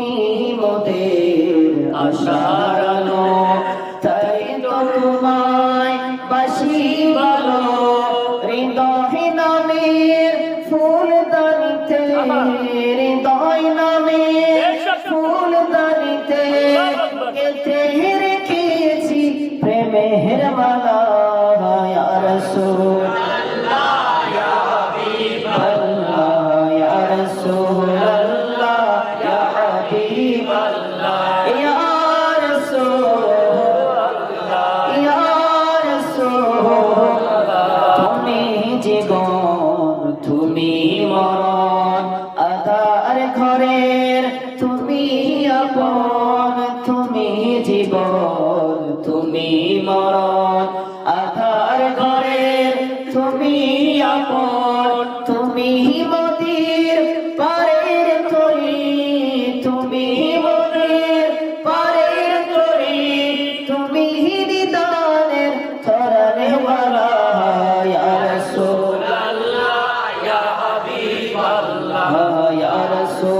তুমি মোদের আশার আলো। তাই তো তোমায় বাসি ভালো, হৃদয় নামের ফুল দানিতে হৃদয় নামের ফুল দানিতে গেতে রেখেছি প্রেমের মালা। হাবিব আল্লাহ। ইয়া রাসূল ইয়া রাসূল তুমি জীবন, তুমি মরণ। আধার ঘরের, তুমি আপন। তুমি তুমি মনের পরের তরি, তুমি হৃদয়ের ধরনে বলা ইয়া রাসূল আল্লাহ ইয়া হাবিব আল্লাহ ইয়া রাসূল